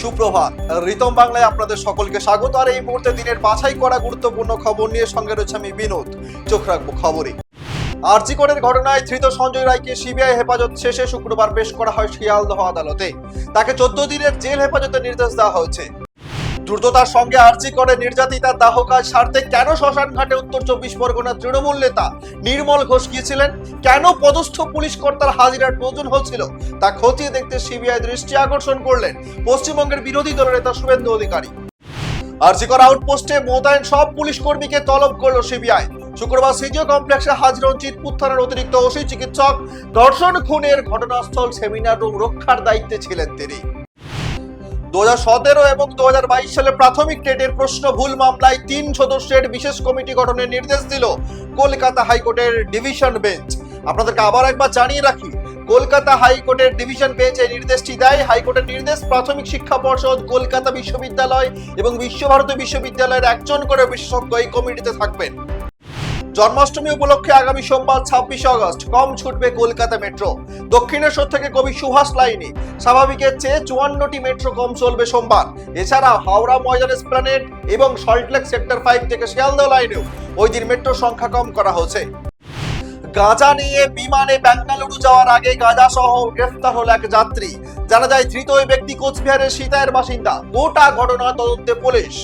সুপ্রভাত, রিতম বাংলায় আপনাদের সকলকে স্বাগত, আর এই মুহূর্তে দিনের বাছাই করা গুরুত্বপূর্ণ খবর নিয়ে সঙ্গে রয়েছে আমি বিনোদ। চোখ রাখব খবরে। আরজিকরের ঘটনায় ধৃত সঞ্জয় রায়কে সিবিআই হেফাজত শেষে শুক্রবার পেশ করা হয় শিয়ালদহ আদালতে। তাকে চোদ্দ দিনের জেল হেফাজতের নির্দেশ দেওয়া হয়েছে। দ্রুততার সঙ্গে আর্জি করে নির্যাতিতার দাহ কাজ সারতে কেন শ্মশান ঘাটে উত্তর চব্বিশ পরগনার তৃণমূল নেতা নির্মল ঘোষ গিয়েছিলেন? কেন পদস্থ পুলিশ কর্তার হাজিরার প্রয়োজন হচ্ছিল? তা খতিয়ে দেখতে সিবিআই দৃষ্টি আকর্ষণ করলেন পশ্চিমবঙ্গের বিরোধী দলের নেতা শুভেন্দু অধিকারী। আরজিকর আউটপোস্টে মোতায়েন সব পুলিশ কর্মীকে তলব করল সিবিআই। শুক্রবার সিজিও কমপ্লেক্সে হাজির হন চিতপুর থানার অতিরিক্ত ওসি চিকিৎসক ধর্ষণ খুনের ঘটনাস্থল সেমিনার রুম রক্ষার দায়িত্বে ছিলেন তিনি। দু হাজার সতেরো এবং দু হাজার বাইশ সালে প্রাথমিক টেটের প্রশ্ন ভুল মামলায় তিন সদস্যের বিশেষ কমিটি গঠনের নির্দেশ দিল কলকাতা হাইকোর্টের ডিভিশন বেঞ্চ। আপনাদেরকে আবার একবার জানিয়ে রাখি, কলকাতা হাইকোর্টের ডিভিশন বেঞ্চ এই নির্দেশটি দেয়। হাইকোর্টের নির্দেশ প্রাথমিক শিক্ষা পর্ষদ, কলকাতা বিশ্ববিদ্যালয় এবং বিশ্বভারতী বিশ্ববিদ্যালয়ের একজন করে বিশেষজ্ঞ এই কমিটিতে থাকবেন। জন্মাষ্টমী উপলক্ষে আগামী সোমবার ছাব্বিশে আগস্ট কম ছুটবে কলকাতা মেট্রো। দক্ষিণেশ্বর থেকে কবি সুভাষ লাইনে। স্বাভাবিকের চেয়ে চুয়ান্নটি মেট্রো কম চলবে সোমবার। এছাড়া হাওড়া, ময়দান এসপ্লানেড এবং সল্টলেক সেক্টর ফাইভ থেকে শিয়ালদহ লাইনেও ওই দিন মেট্রোর সংখ্যা কম করা হয়েছে গাঁজা নিয়ে বিমানে বেঙ্গালুরু যাওয়ার আগে গাঁজা সহ গ্রেফতার হল এক যাত্রী। জানা যায়, ধৃত ওই ব্যক্তি কোচবিহারের সীতায়ের বাসিন্দা। গোটা ঘটনা তদন্তে পুলিশ।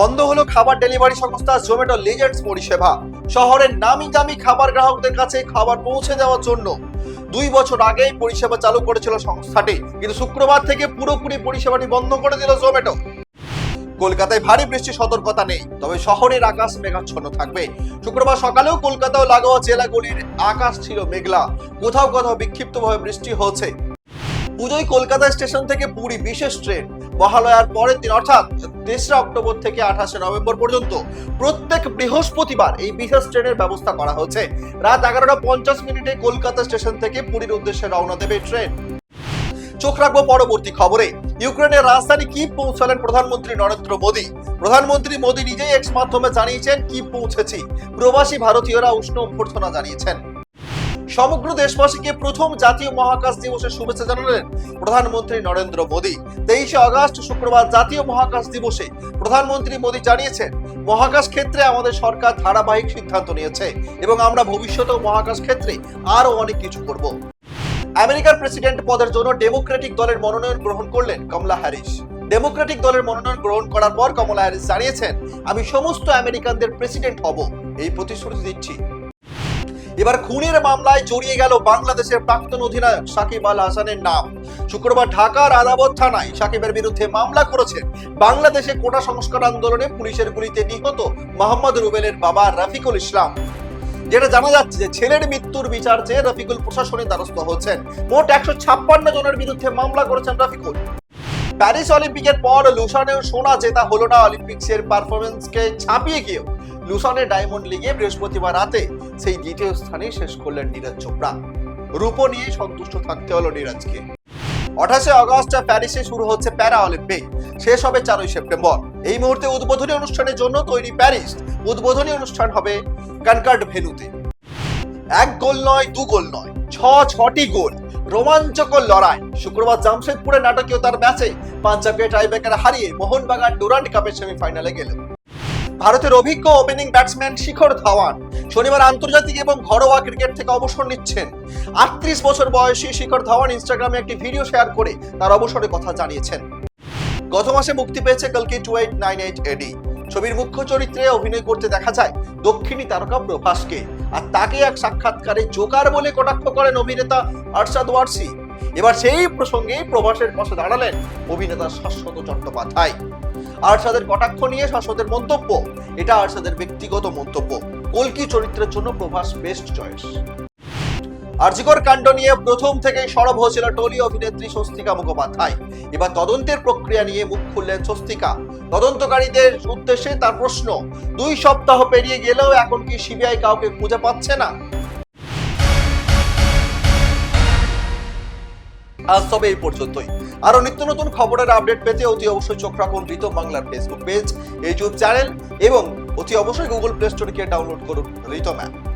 বন্ধ হলো খাবার ডেলিভারি সংস্থা জোম্যাটো লিজেন্ডস পরিষেবা। শহরের নামি দামি খাবার গ্রাহকদের কাছে খাবার পৌঁছে দেওয়ার জন্য। দুই বছর আগেই পরিষেবা চালু করেছিল সংস্থাটি। কিন্তু শুক্রবার থেকে পুরোপুরি পরিষেবাটি বন্ধ করে দিল জোম্যাটো কলকাতায় ভারী বৃষ্টির সতর্কতা নেই, তবে শহরের আকাশ মেঘাচ্ছন্ন থাকবে। শুক্রবার সকালেও কলকাতা ও লাগোয়া জেলাগুলির আকাশ ছিল মেঘলা। কোথাও কোথাও বিক্ষিপ্তভাবে বৃষ্টি হচ্ছে পুজোয় কলকাতা স্টেশন থেকে পুরী বিশেষ ট্রেন। মহালয়ার পরের দিন, অর্থাৎ তেসরা অক্টোবর থেকে আঠাশে নভেম্বর পর্যন্ত প্রত্যেক বৃহস্পতিবার এই বিশেষ ট্রেনের ব্যবস্থা করা হচ্ছে। রাত এগারোটা পঞ্চাশ মিনিটে কলকাতা স্টেশন থেকে পুরীর উদ্দেশ্যে রওনা দেবে ট্রেন। চোখ রাখব পরবর্তী খবরে। ইউক্রেনের রাজধানী কি পৌঁছালেন প্রধানমন্ত্রী নরেন্দ্র মোদী। প্রধানমন্ত্রী মোদী নিজেই এক্স মাধ্যমে জানিয়েছেন কি পৌঁছেছি। প্রবাসী ভারতীয়রা উষ্ণ অভ্যর্থনা জানিয়েছেন। সমগ্র দেশবাসীকে প্রথম জাতীয় মহাকাশ দিবসের শুভেচ্ছা জানালেন প্রধানমন্ত্রী নরেন্দ্র মোদী। তেইশে আগস্ট শুক্রবার জাতীয় মহাকাশ দিবসে প্রধানমন্ত্রী মোদী জানিয়েছেন, মহাকাশ ক্ষেত্রে আমাদের সরকার ধারাবাহিক সিদ্ধান্ত নিয়েছে এবং আমরা ভবিষ্যতেও মহাকাশ ক্ষেত্রে আরও অনেক কিছু করব। আমেরিকার প্রেসিডেন্ট পদের জন্য ডেমোক্রেটিক দলের মনোনয়ন গ্রহণ করলেন কমলা হ্যারিস। ডেমোক্রেটিক দলের মনোনয়ন গ্রহণ করার পর কমলা হ্যারিস জানিয়েছেন, আমি সমস্ত আমেরিকানদের প্রেসিডেন্ট হব, এই প্রতিশ্রুতি দিচ্ছি। এবার খুনের মামলায় জড়িয়ে গেল বাংলাদেশের প্রাক্তন অধিনায়ক সাকিব আল হাসানের নাম। শুক্রবার ঢাকার আদাবত থানায় সাকিবের বিরুদ্ধে মামলা করেছেন বাংলাদেশে কোটা সংস্কার আন্দোলনে পুলিশের গুলিতে নিহত মোহাম্মদ রুবেলের বাবা রাফিকুল ইসলাম। যেটা জানা যাচ্ছে যে ছেলের মৃত্যুর বিচার চেয়ে রফিকুল প্রশাসনের দ্বারস্থ হচ্ছেন। মোট একশো ছাপ্পান্ন জনের বিরুদ্ধে মামলা করেছেন রফিকুল। প্যারিস অলিম্পিকের পর লুসানেও সোনা জেতা হলো না অলিম্পিক্সের পারফরমেন্সকে ছাপিয়ে গিয়েও। লুসানে ডায়মন্ড লিগে বৃহস্পতিবার রাতে সেই দ্বিতীয় স্থানে শেষ করলেন নীরজ চোপড়া। রূপ নিয়ে সন্তুষ্ট থাকতে হলো নীরজকে। আঠাশে আগস্ট প্যারিসে শুরু হচ্ছে প্যারা অলিম্পিক শেষ হবে চারই সেপ্টেম্বর। এই মুহূর্তে উদ্বোধনী অনুষ্ঠানের জন্য তৈরি প্যারিস উদ্বোধনী অনুষ্ঠান হবে কনকার্ড ভেনুতে। এক গোল নয়, দু গোল নয়, ছ, ছটি গোল, রোমাঞ্চকর লড়াই। শুক্রবার জামশেদপুরে নাটকীয় তার ম্যাচে পাঞ্জাবকে টাইব্রেকার হারিয়ে মোহনবাগান ডুরান্ড কাপের সেমিফাইনালে গেল ভারতের অভিজ্ঞ ওপেনিং ব্যাটসম্যান শিখর ধাওয়ান শনিবার আন্তর্জাতিক এবং ঘরোয়া ক্রিকেট থেকে অবসর নিচ্ছেন। আটত্রিশ বছর বয়সী শিখর ধাওয়ান ইনস্টাগ্রামে একটি ভিডিও শেয়ার করে তার অবসরের কথা জানিয়েছেন। গত মাসে মুক্তি পেয়েছে কলকি two eight nine eight AD ছবির মুখ্য চরিত্রে অভিনয় করতে দেখা যায় দক্ষিণী তারকা প্রভাসকে। আর তাকে এক সাক্ষাৎকারে জোকার বলে কটাক্ষ করেন অভিনেতা আরশাদ ওয়ারসি। এবার সেই প্রসঙ্গে প্রভাসের পাশে দাঁড়ালেন অভিনেতা শাশ্বত চট্টোপাধ্যায়। আরশাদের কটাক্ষ নিয়ে শাশ্বতের মন্তব্য। এটা আরশাদের ব্যক্তিগত মন্তব্য। কলকি চরিত্রের জন্য প্রভাস বেস্ট চয়েস। আরজিকর কাণ্ড নিয়ে প্রথম থেকেই সরব হয়েছিল টলি অভিনেত্রী স্বস্তিকা মুখোপাধ্যায়। এবার তদন্তের প্রক্রিয়া নিয়ে মুখ খুললেন স্বস্তিকা। তদন্তকারীদের উদ্দেশ্যে তার প্রশ্ন, দুই সপ্তাহ পেরিয়ে গেলেও এখন কি সিবিআই কাউকে খুঁজে পাচ্ছে না? আজ তবে এই পর্যন্তই। আরও নিত্য নতুন খবরের আপডেট পেতে অতি অবশ্যই চোখ রাখুন ঋত বাংলার ফেসবুক পেজ ইউটিউব চ্যানেল এবং অতি অবশ্যই গুগল প্লে স্টোর ডাউনলোড করুন রিতম অ্যাপ